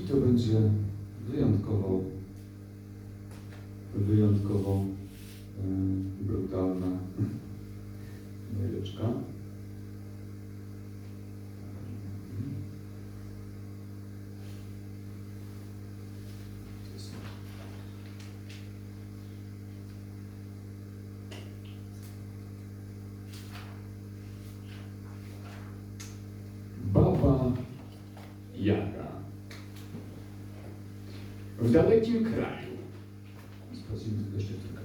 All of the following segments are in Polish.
I to będzie wyjątkowo, wyjątkowo y, brutalna bajeczka. Baba Jaga. W dalekim kraju. Sprawdzimy tylko jeszcze trochę.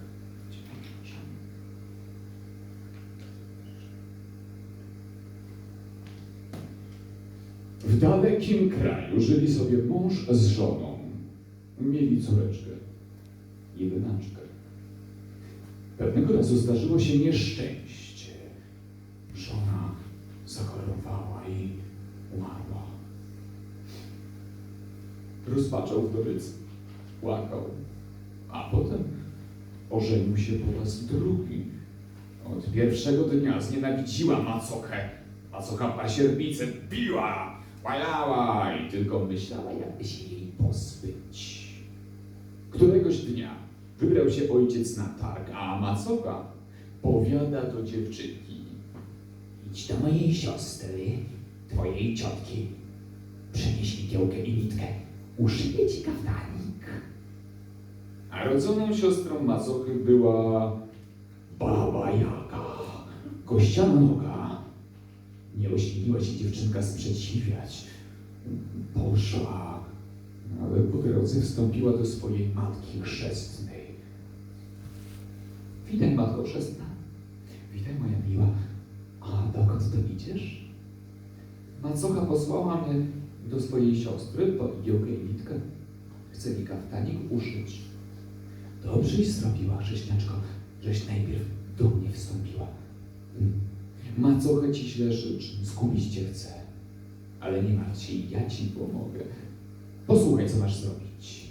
W dalekim kraju żyli sobie mąż z żoną. Mieli córeczkę, jedynaczkę. Pewnego razu zdarzyło się nieszczęście. Żona zachorowała i umarła. Rozpaczał wdowiec, płakał, a potem ożenił się po raz drugi. Od pierwszego dnia znienawidziła macochę. Macocha pasierbicę biła, łajała i tylko myślała, jakby się jej pozbyć. Któregoś dnia wybrał się ojciec na targ, a macocha powiada do dziewczynki. Idź do mojej siostry, twojej ciotki. Przynieś mi kiełkę i nitkę. Uszyję ci kaftanik. A rodzoną siostrą macochy była Baba Jaga, kościana noga. Nie ośmieliła się dziewczynka sprzeciwiać. Poszła, ale po drodze wstąpiła do swojej matki chrzestnej. Witaj, matko chrzestna. Witaj, moja miła. A dokąd to idziesz? Macocha posłała mnie do swojej siostry po igiełkę i nitkę. Chce mi kaftanik uszyć. Dobrześ zrobiła, chrześniaczko, żeś najpierw do mnie wstąpiła. Macocha ci źle życzy, zgubić cię chce. Ale nie martw się, ja ci pomogę. Posłuchaj, co masz zrobić.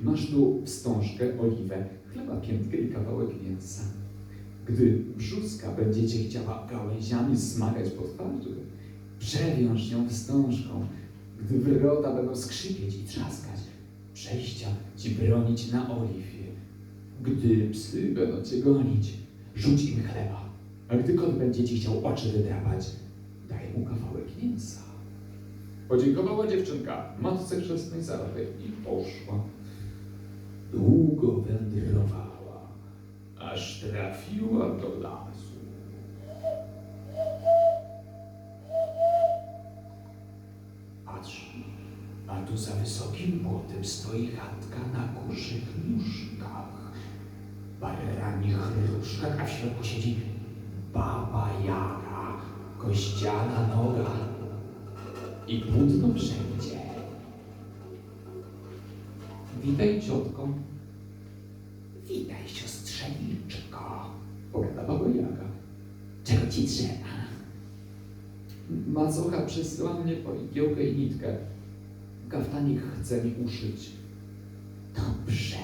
Masz tu wstążkę, oliwę, chleba piętkę i kawałek mięsa. Gdy brzuska będzie cię chciała gałęziami smagać po twarzy, przewiąż ją wstążką. Gdy wyrota będą skrzypieć i trzaskać, przejścia ci bronić na oliwie. Gdy psy będą cię gonić, rzuć im chleba. A gdy kot będzie ci chciał oczy wydrapać, daj mu kawałek mięsa. Podziękowała dziewczynka matce chrzestnej za radę i poszła. Długo wędrowała, aż trafiła do lasu. Patrz, a tu za wysokim płotem stoi chatka na kurzych nóżkach, baranich różkach, a w środku siedzi baba Jaga, kościana noga i płótno wszędzie. Witaj, ciotko, Witaj, siostrzeniczko. powiada baba Jaga. Czego ci trzeba? Macocha przysyła mnie po igiełkę i nitkę. Kaftanik chce mi uszyć. Dobrze,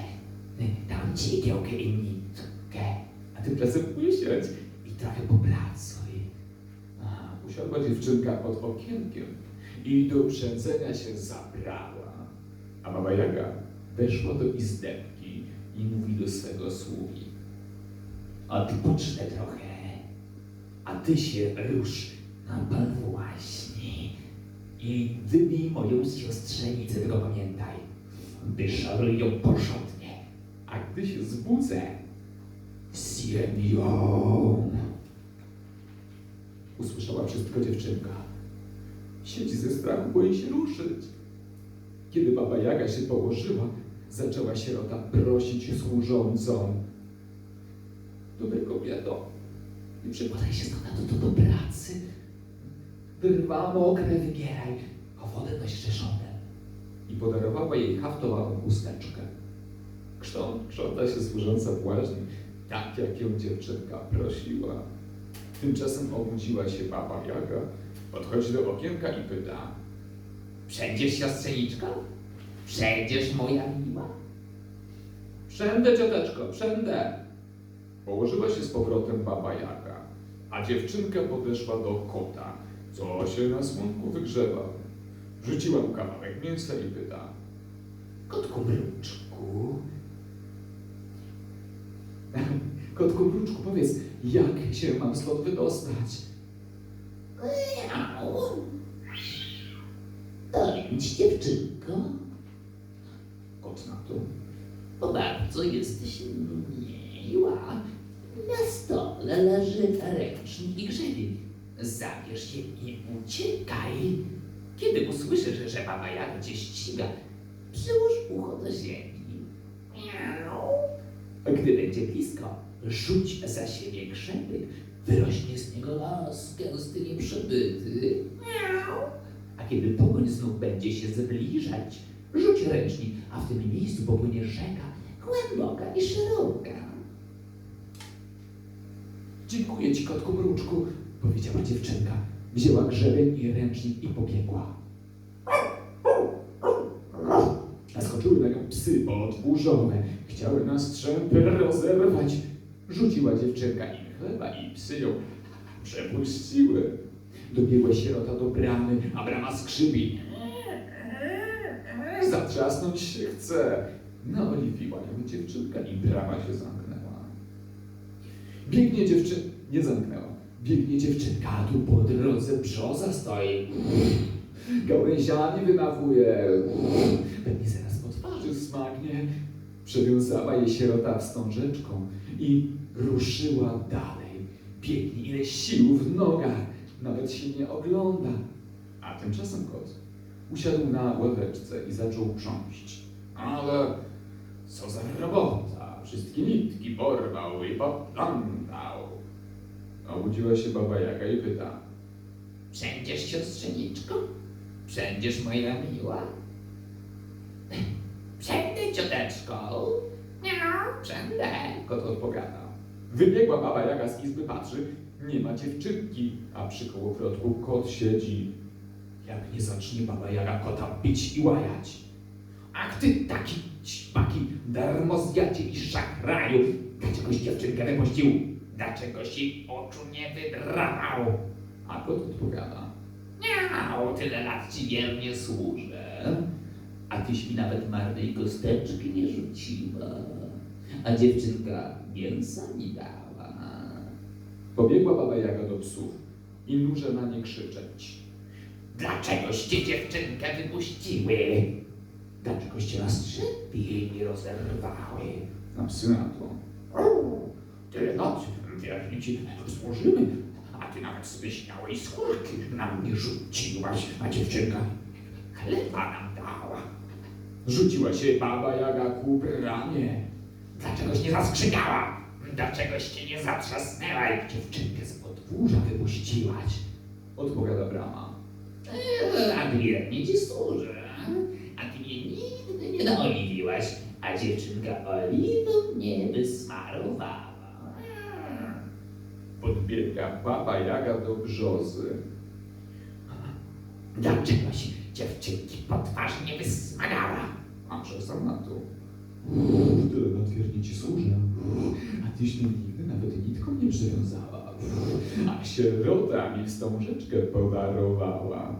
dam ci igiełkę i nitkę A tymczasem usiądź. Trochę popracuj. A, usiadła dziewczynka pod okienkiem i do uprzedzenia się zabrała. A baba Jaga weszła do izdebki i mówi do swego sługi. Odpocznę trochę, a ty się rusz na bal właśnie i wybij moją siostrzenicę, tylko pamiętaj, wyszoruj ją porządnie. A gdy się zbudzę, Zjem ją. Usłyszała wszystko dziewczynka. Siedzi ze strachu, boi się ruszyć. Kiedy baba Jaga się położyła, zaczęła sierota prosić służącą. Dobry kobieto, nie przykładaj się stąd to, to do pracy. Wyrwa mokre wybieraj, a wodę noś rzeszone. i podarowała jej haftowaną chusteczkę. Krząta się służąca błaźni, tak jak ją dziewczynka prosiła. Tymczasem obudziła się baba Jaga, podchodzi do okienka i pyta. Przejdziesz, siostrzeniczko? Przejdziesz, moja miła? Przędę, cioteczko, przędę! Położyła się z powrotem baba Jaga, a dziewczynka podeszła do kota, co się na słonku wygrzewał. Rzuciła mu kawałek mięsa i pyta. Kotku mruczku, Kotku Mruczku, powiedz, jak się mam stąd wydostać? miau. Dojdź, dziewczynko, Kot na to. bo bardzo jesteś miła. Na stole leży ręcznik i grzebień. Zabierz je i uciekaj. Kiedy usłyszysz, że baba Jaga cię ściga, przyłóż ucho do ziemi. Miau. A gdy będzie blisko, rzuć za siebie grzebek. Wyrośnie z niego las gęsty, nieprzebyty. A kiedy pogoń znów będzie się zbliżać, rzuć ręcznik, a w tym miejscu popłynie rzeka, głęboka i szeroka. Dziękuję ci, kotku Mruczku, powiedziała dziewczynka. Wzięła grzebień i ręcznik i pobiegła. Naskoczyły na nią psy podwórzowe. Chciały na strzępy rozerwać. Rzuciła dziewczynka im chleba i psy ją przepuściły. Dobiegła sierota do bramy, a brama skrzypi. Zatrzasnąć się chce. Naoliwiła ją dziewczynka i brama się zamknęła. Biegnie dziewczynka, nie zamknęła. Biegnie dziewczynka, tu po drodze brzoza stoi. Gałęziami wymachuje. Pewnie zaraz po twarzy smagnie. Przewiązała jej sierota wstążeczką i ruszyła dalej. Biegnie ile sił w nogach, nawet się nie ogląda. A tymczasem kot usiadł na ławeczce i zaczął prząść. Ale co za robota! Wszystkie nitki porwał i poplątał. Obudziła się baba Jaga i pyta. Przędziesz, siostrzeniczko? Przędziesz, moja miła? Przędę, cioteczko. Miau, przędę. Kot odpowiada. Wybiegła baba Jaga z izby, patrzy, nie ma dziewczynki, a przy kołowrotku kot siedzi. Jak nie zacznie baba Jaga kota bić i łajać. Ach ty taki ćpaki, darmozjacie i szachraju. Dlaczegoś dziewczynkę wypuścił? Dlaczegoś jej oczu nie wydrapał? A kot odpowiada. Miau, tyle lat ci wiernie służę. A tyś mi nawet marnej kosteczki nie rzuciła. A dziewczynka mięsa mi dała. Pobiegła baba Jaga do psów i nuże na nie krzyczeć. Dlaczegoście dziewczynkę wypuściły? Dlaczegoście na strzępie jej nie rozerwały? Na psy na to. Tyle lat wiernie ci służymy, a ty nawet spleśniałej skórki na mnie rzuciłaś, a dziewczynka chleba nam dała. Rzuciła się baba Jaga ku bramie. Dlaczegoś nie zaskrzykała? Dlaczegoś cię nie zatrzasnęła, jak dziewczynkę z podwórza wypuściłaś? Odpowiada brama. Eee, A wiernie ci służę, a ty mnie nigdy nie naoliwiłaś, a dziewczynka oliwą mnie wysmarowała. Podbiega baba Jaga do brzozy. Dlaczegoś dziewczynki po twarzy nie wysmagała? A przestał na to. Lat wiernie ci służę. A tyś mnie nigdy nawet nitką nie przywiązała. A sierota mi wstążeczkę podarowała.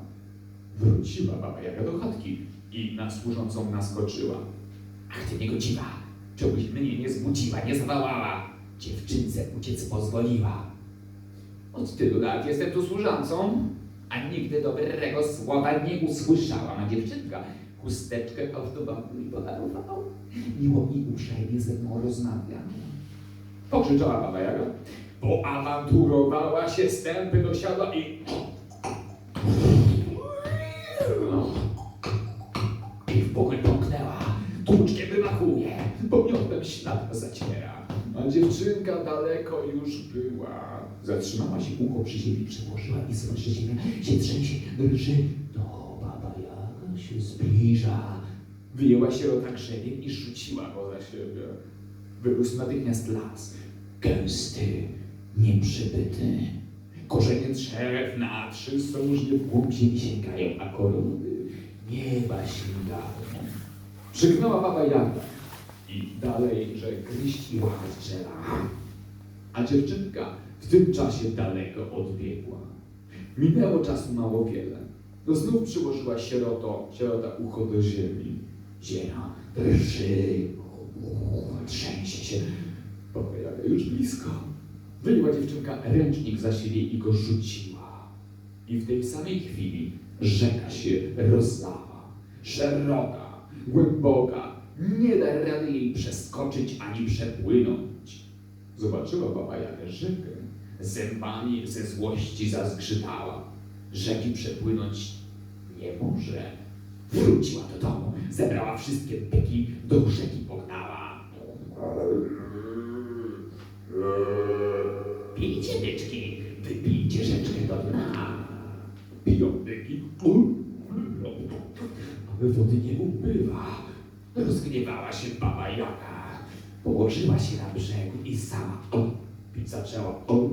Wróciła baba Jaga do chatki i na służącą naskoczyła. Ach ty niegodziwa, czegoś mnie nie zbudziła, nie zawołała. Dziewczynce uciec pozwoliła. Od tylu lat jestem tu służącą. A nigdy dobrego słowa nie usłyszałam, a dziewczynka chusteczkę ozdobową mi podarowała. Miło i uprzejmie ze mną rozmawia. Pokrzyczała baba Jaga. Poawanturowała się, stępy dosiadła i... I w pokoń pomknęła, tłuczkiem wymachuje. Pomiotem ślad zaciera. A dziewczynka daleko już była. Zatrzymała się Ucho przy ziemi przełożyła i słyszy ziemia się trzęsie, drży. No, Jaga się zbliża. Wyjęła sierota grzebień i rzuciła go za siebie. Wyrósł natychmiast las. Gęsty, nieprzybyty. Korzenie drzew na trzy głąb ziemi sięgają, a korony nieba sięgają. Krzyknęła baba Jaga i dalej, że gryźć i łapać drzewa. A dziewczynka w tym czasie daleko odbiegła. Minęło czasu mało wiele. No znów przyłożyła sieroto, sierota ucho do ziemi. Ziemia drży, trzęsie się. Jaga już blisko. Wyjęła dziewczynka ręcznik za siebie i go rzuciła. I w tej samej chwili rzeka się rozlała. Szeroka, głęboka, nie da rady jej przeskoczyć ani przepłynąć. Zobaczyła baba Jagę rzekę. Zębami ze złości zazgrzytała. Rzeki przepłynąć nie może. Wróciła do domu, zebrała wszystkie byki, do rzeki pognała. Pijcie byczki, wypijcie rzeczkę do dna. Piją byki, ale wody nie ubywa. Rozgniewała się baba Jaga. Położyła się na brzegu i sama o, pić zaczęła. O,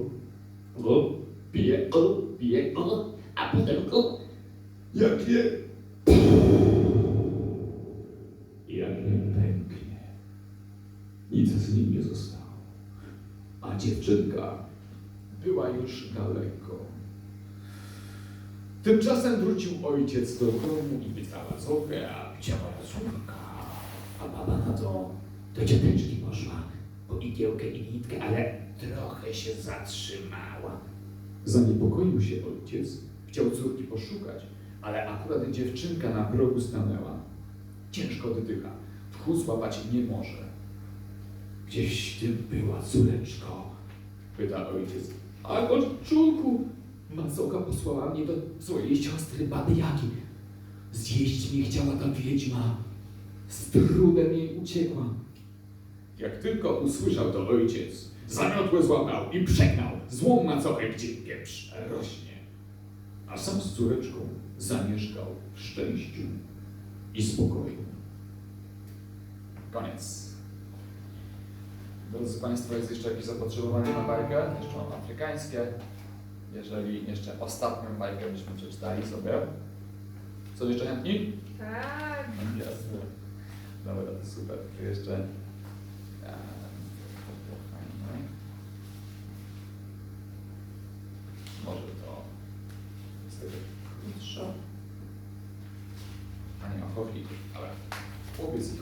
o, pije, o, pije, o, a potem jakie jak nie pęknie. Nic z nim nie zostało. A dziewczynka była już daleko. Tymczasem wrócił ojciec do domu i pytała Zokę, a gdzie moja córka? A baba na to do cioteczki poszła po igiełkę i nitkę, ale trochę się zatrzymała. Zaniepokoił się ojciec, chciał córki poszukać, ale akurat dziewczynka na progu stanęła. Ciężko oddycha, tchu złapać nie może. Gdzieś ty była, córeczko? Pyta ojciec. A goczczulku, macocha posłała mnie do swojej siostry baby Jaki. Zjeść mi chciała ta wiedźma. Z trudem jej uciekła. Jak tylko usłyszał to ojciec, zamiotłe złapał i przegnał złą macochę, gdzie pieprz rośnie. A sam z córeczką zamieszkał w szczęściu i spokoju. Koniec. Drodzy Państwo, jest jeszcze jakieś zapotrzebowanie na bajkę? Jeszcze mam afrykańskie. Jeżeli jeszcze ostatnią bajkę byśmy przeczytali sobie. Są jeszcze chętni? Tak. No, Jasne. Dobra, to super. To jeszcze... fajne. Może to krótsza. A nie ma chowli, ale chłopiec i.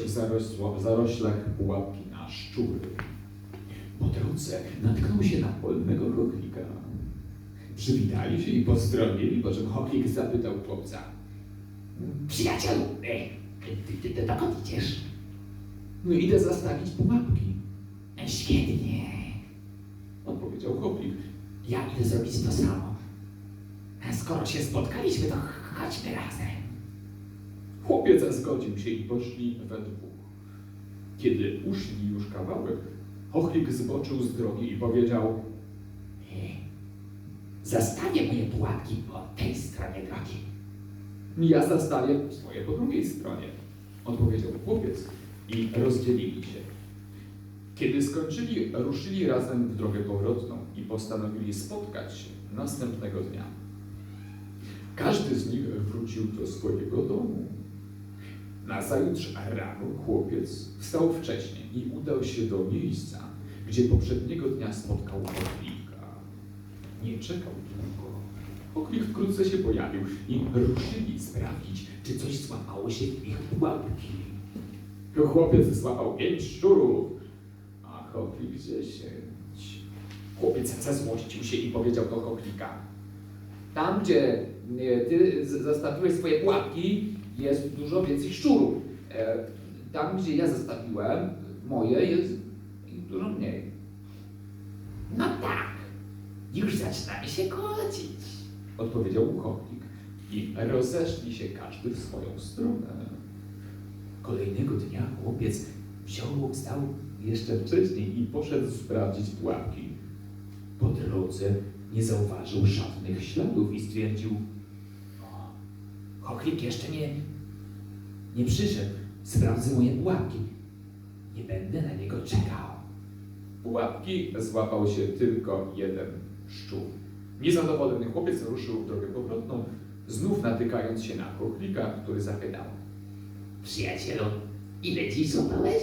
zastawić w, zaroślach pułapki na szczury. Po drodze natknął się na polnego chochlika. Przywitali się i pozdrowili, po czym chochlik zapytał chłopca. Przyjacielu, e, ty, ty, ty dokąd idziesz? No idę zastawić pułapki, E, Świetnie. odpowiedział choplik. Ja idę zrobić to samo. E, Skoro się spotkaliśmy, to ch- chodźmy razem. Chłopiec zgodził się i poszli we dwóch. Kiedy uszli już kawałek, Chochlik zboczył z drogi i powiedział E, Zastawię moje pułapki po tej stronie drogi. Ja zastawię swoje po drugiej stronie, odpowiedział chłopiec i rozdzielili się. Kiedy skończyli, ruszyli razem w drogę powrotną i postanowili spotkać się następnego dnia. Każdy z nich wrócił do swojego domu. Nazajutrz rano chłopiec wstał wcześniej i udał się do miejsca, gdzie poprzedniego dnia spotkał Choklika. Nie czekał długo. Choklik wkrótce się pojawił i ruszyli sprawdzić, czy coś złapało się w ich pułapki. Chłopiec złapał pięć szczurów, a dziesięć. Chłopiec zezłościł się i powiedział do koklika. Tam, gdzie e, ty zastawiłeś swoje pułapki, jest dużo więcej szczurów. E, Tam, gdzie ja zastawiłem moje, jest dużo mniej. No tak, już zaczynamy się kłócić. Odpowiedział chłopnik i rozeszli się każdy w swoją stronę. Kolejnego dnia chłopiec wziął, wstał jeszcze wcześniej i poszedł sprawdzić pułapki. Po drodze nie zauważył żadnych śladów i stwierdził, Chochlik jeszcze nie, nie przyszedł. Sprawdzę moje pułapki. Nie będę na niego czekał. Pułapki złapał się tylko jeden szczur. Niezadowolony chłopiec ruszył w drogę powrotną, znów natykając się na chochlika, który zapytał. Przyjacielu, ile dziś złapałeś?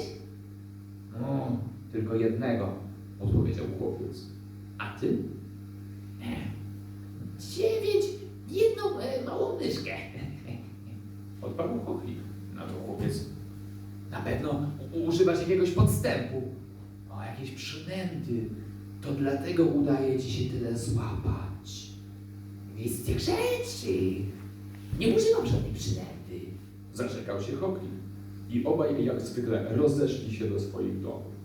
No, tylko jednego, odpowiedział chłopiec. A ty? E, Dziewięć, jedną e, małą myszkę. Odparł chochlik. Na to chłopiec. Na pewno używasz jakiegoś podstępu. O, jakieś przynęty. To dlatego udaje ci się tyle złapać. Tych rzeczy. Nie używam żadnej przynęty. Zaczekał się choklik. I obaj jak zwykle rozeszli się do swoich domów.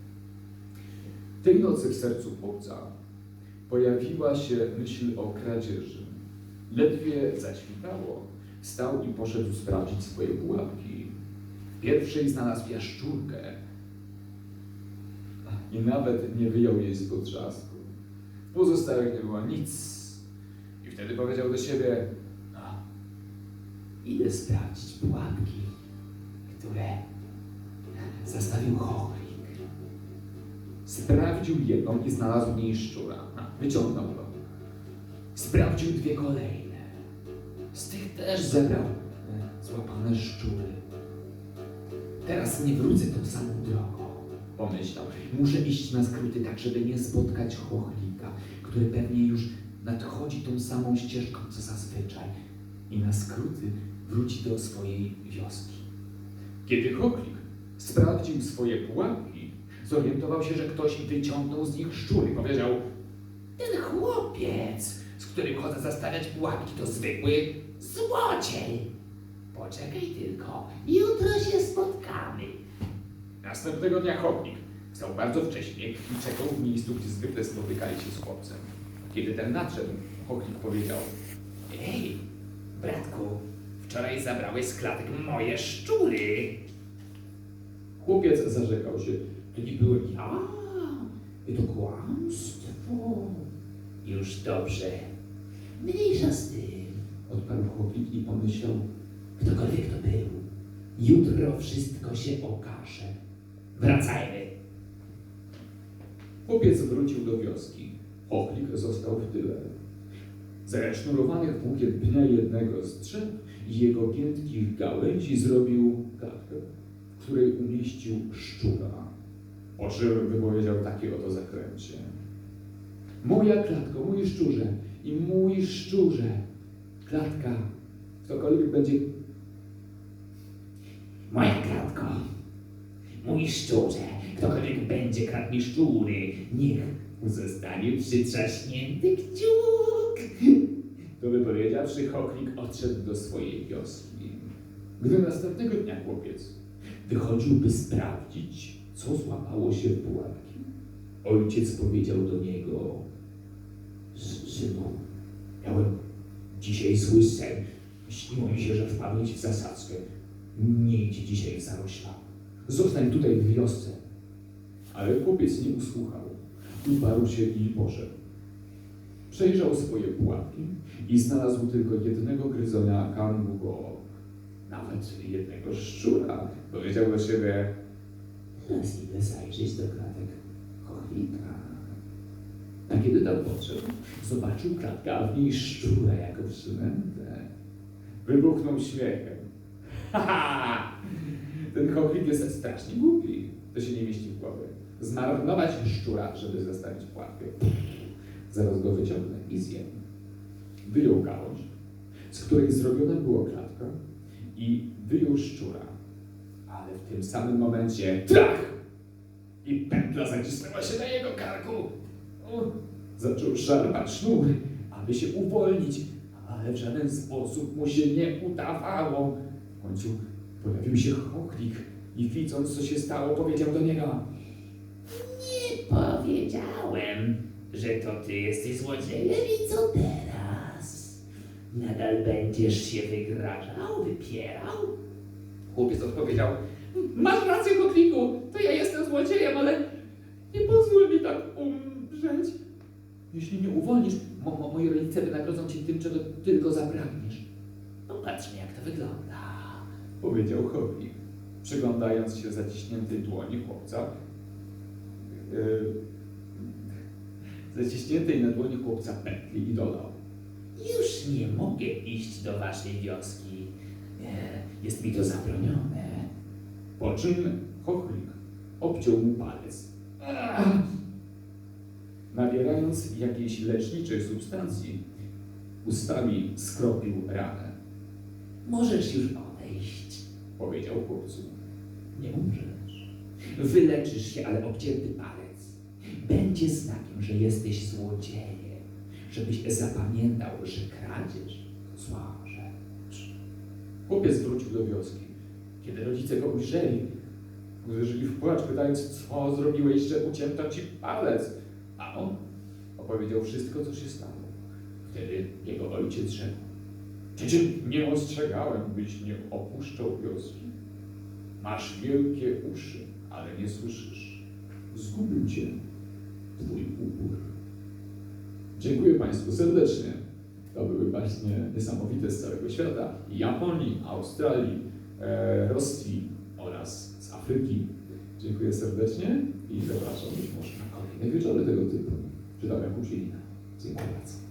Tej nocy w sercu chłopca pojawiła się myśl o kradzieży. Ledwie zaświtało, wstał i poszedł sprawdzić swoje pułapki. Pierwszej znalazł jaszczurkę i nawet nie wyjął jej z potrzasku. Pozostałych nie było nic. I wtedy powiedział do siebie, No, idę sprawdzić pułapki, które zastawił chochlik. Sprawdził jedną i znalazł w niej szczura. Wyciągnął go. Sprawdził dwie kolejne. Z tych też zebrał e, złapane szczury. Teraz nie wrócę tą samą drogą, pomyślał. Muszę iść na skróty tak, żeby nie spotkać chochlika, który pewnie już nadchodzi tą samą ścieżką, co zazwyczaj. I na skróty wróci do swojej wioski. Kiedy chochlik sprawdził swoje pułapki, zorientował się, że ktoś wyciągnął z nich szczury. Powiedział, Ten chłopiec, z którym chodzę zastawiać pułapki, to zwykły złodziej. Poczekaj tylko, jutro się spotkamy. Następnego dnia chopnik wstał bardzo wcześnie i czekał w miejscu, gdzie zwykle spotykali się z chłopcem. Kiedy ten nadszedł, chopnik powiedział, Ej, bratku, wczoraj zabrałeś z klatek moje szczury. chłopiec zarzekał się, to nie byłem ja, to kłamstwo. już dobrze. Mniejsza z tym. Odparł chłopnik i pomyślał, Ktokolwiek to był, jutro wszystko się okaże. Wracajmy. Chłopiec wrócił do wioski. Ochlik został w tyle. Zasznurowany w płukie pnia jednego z drzew i jego giętkich gałęzi zrobił klatkę, w której umieścił szczura. Czym wypowiedział takie oto zakręcie. Moja klatko, mój szczurze i mój szczurze. Klatka, ktokolwiek będzie Moja kratko, mój szczurze, ktokolwiek będzie kradł mi szczury, niech zostanie przytrzaśnięty kciuk. To wypowiedziawszy, Choklik odszedł do swojej wioski. Gdy następnego dnia chłopiec wychodził, by sprawdzić, co złapało się w pułapki, ojciec powiedział do niego: "S- Synu, miałem dzisiaj zły sen. Śniło mi się, że wpadłem ci w zasadzkę. Nie idź dzisiaj w zarośla. Zostań tutaj w wiosce. Ale chłopiec nie usłuchał. Uparł się i poszedł. Przejrzał swoje pułapki i znalazł tylko jednego gryzonia kangugo, nawet jednego szczura. Powiedział do siebie, Teraz idę zajrzeć do chochlika. Kiedy tam podszedł, zobaczył klatkę, a w niej szczura jako przynętę. Wybuchnął śmiechem. Haha! Ten chochlik jest strasznie głupi. To się nie mieści w głowie. Zmarnować szczura, żeby zostawić pułapkę. Zaraz go wyciągnę i zjem. Wyjął gałąź, z której zrobiona była klatka i wyjął szczura. Ale w tym samym momencie trach! i pętla zacisnęła się na jego karku. Zaczął szarpać sznur, aby się uwolnić, ale w żaden sposób mu się nie udawało. W końcu pojawił się chochlik i widząc, co się stało, powiedział do niego Nie powiedziałem, że to ty jesteś złodziejem i co teraz? Nadal będziesz się wygrażał, wypierał? Chłopiec odpowiedział Masz rację, chochliku, to ja jestem złodziejem, ale nie pozwól mi tak umrzeć. Jeśli mnie uwolnisz, mo, mo, moi rodzice wynagrodzą ci tym, czego tylko zapragniesz. Popatrzmy, jak to wygląda. powiedział Chowlik, przyglądając się zaciśniętej dłoni chłopca. Yy, zaciśniętej na dłoni chłopca pętli i dodał. Już nie mogę iść do waszej wioski. Jest mi to zabronione. Po czym Chochlik obciął mu palec. Nabierając jakiejś leczniczej substancji, ustami skropił ranę. Możesz już odejść. Powiedział chłopcu. Nie umrzesz. Wyleczysz się, ale obcięty palec będzie znakiem, że jesteś złodziejem. Żebyś zapamiętał, że kradzież to zła rzecz. Chłopiec wrócił do wioski. Kiedy rodzice go ujrzeli, uderzyli w płacz, pytając, co zrobiłeś, że ucięto ci palec. On opowiedział wszystko, co się stało. Wtedy jego ojciec rzekł, cię nie ostrzegałem, byś nie opuszczał wioski? Masz wielkie uszy, ale nie słyszysz. Zgubił cię twój upór. Dziękuję Państwu serdecznie. To były właśnie niesamowite z całego świata. Japonii, Australii, e, Rosji oraz z Afryki. Dziękuję serdecznie i zapraszam być może na kolejne wieczory tego typu. Czytam Jakub Zielina. Dziękuję.